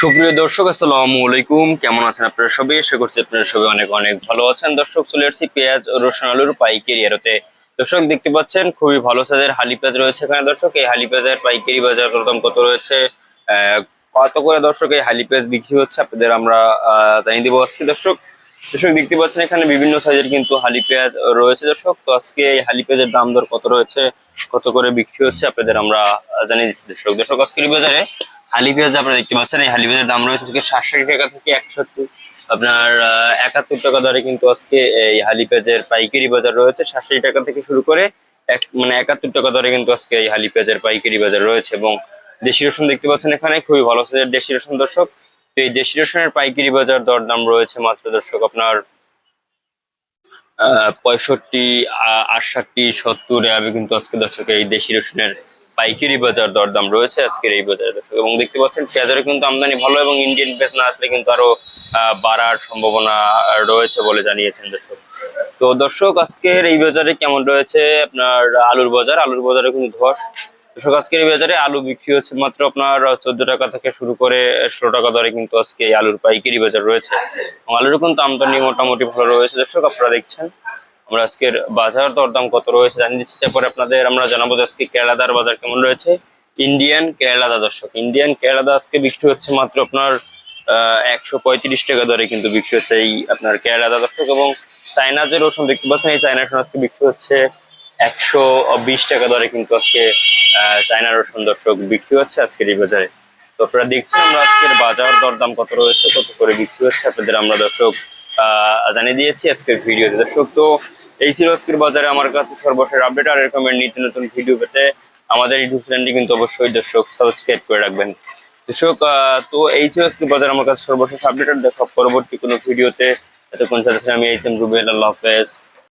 সুপ্রিয় দর্শক, আসসালামু আলাইকুম। কেমন আছেন আপনারা সবাই? আশা করছি আপনারা সবাই অনেক অনেক ভালো আছেন। দর্শক, চলে আসছি পেঁয়াজ ও রসুন আলুর পাইকারি আড়তে দর্শক, দেখতে পাচ্ছেন, খুবই ভালো সাইজের হালি পেঁয়াজ রয়েছে এখানে। দর্শক, এই হালি পেঁয়াজের পাইকারি বাজার দাম কত রয়েছে? কত করে দর্শক, এই হালি পেঁয়াজ বিক্রি হচ্ছে? আপনাদের আমরা জানিয়ে দিব আজকে। দর্শক দর্শক, দেখতে পাচ্ছেন এখানে বিভিন্ন সাইজের কিন্তু হালি পেঁয়াজ রয়েছে। দর্শক, তো আজকে এই হালি পেঁয়াজের দাম দর কত রয়েছে? কত করে বিক্রি হচ্ছে আপনাদের আমরা জানিয়ে দিচ্ছি দর্শক। দর্শক, আজকের বাজারে হালি পেঁয়াজ আপনারা দেখতে পাচ্ছেন, এই হালি পেঁয়াজের দাম রয়েছে আজকে সাতষট্টি টাকা থেকে একশো আপনার একাত্তর টাকা দরে কিন্তু আজকে এই হালি পেঁয়াজের পাইকারি বাজার রয়েছে। সাতষট্টি টাকা থেকে শুরু করে এক মানে একাত্তর টাকা দরে কিন্তু আজকে এই হালি পেঁয়াজের পাইকারি বাজার রয়েছে এবং দেশি রসুন দেখতে পাচ্ছেন এখানে, খুবই ভালো সাইজের দেশি রসুন। দর্শক, তো এই দেশি রসুনের পাইকারি বাজার দর দাম রয়েছে মাত্র দর্শক আপনার পঁয়ষট্টি আটষট্টি, সত্তর এভাবে কিন্তু আজকে দর্শক এই দেশি রসুনের পাইকারি বাজার দরদাম রয়েছে আজকের এই বাজারে দর্শক। এবং দেখতে পাচ্ছেন পেঁয়াজের কিন্তু আমদানি ভালো এবং ইন্ডিয়ান পেঁয়াজ না আসলে কিন্তু আরও বাড়ার সম্ভাবনা রয়েছে বলে জানিয়েছেন দর্শক। তো দর্শক, আজকের এই বাজারে কেমন রয়েছে আপনার আলুর বাজার? আলুর বাজারে কিন্তু ধস দর্শক, আজকের বাজারে আলু বিক্রি হচ্ছে মাত্র আপনার চোদ্দ টাকা থেকে শুরু করে ষোলো টাকা দরে কিন্তু আজকে আলুর পাইকারি বাজার রয়েছে। এবং আলুর কিন্তু আমদানি মোটামুটি ভালো রয়েছে। দর্শক, আপনারা দেখছেন আমরা আজকের বাজার দরদাম কত রয়েছে জানিয়ে দিচ্ছি। তারপরে আপনাদের আমরা জানাব যে আজকে কেরালাদার বাজার কেমন রয়েছে। ইন্ডিয়ান কেরালাদা, দর্শক, ইন্ডিয়ান কেরালাদা আজকে বিক্রি হচ্ছে মাত্র আপনার একশো পঁয়ত্রিশ টাকা দরে কিন্তু বিক্রি হচ্ছে এই আপনার কেরালাদা, দর্শক। এবং চায়না যে রসুন দেখতে পাচ্ছেন, এই চায়না রসুন আজকে বিক্রি হচ্ছে একশো বিশ টাকা দরে কিন্তু আজকে চায়না রসুন দর্শক বিক্রি হচ্ছে আজকের এই বাজারে। তো আপনারা দেখছেন আমরা আজকের বাজার, দরদাম কত রয়েছে, কত করে বিক্রি হচ্ছে, আপনাদের আমরা দর্শক জানিয়ে দিয়েছি আজকের ভিডিওতে। দর্শক, তো এই ছিল আজকের বাজারে আমার কাছে সর্বশেষ আপডেট। আর এরকমের নিত্য নতুন ভিডিও পেতে আমাদের ইউটিউব চ্যানেলটি কিন্তু অবশ্যই দর্শক সাবস্ক্রাইব করে রাখবেন। দর্শক তো এই ছিল আজকের বাজার আমার কাছে সর্বশেষ আপডেট। আর দেখা পরবর্তী কোনো ভিডিওতে। এতক্ষণ সাথে আমি এইচ এম রুবেল। আল্লাহ হাফেজ।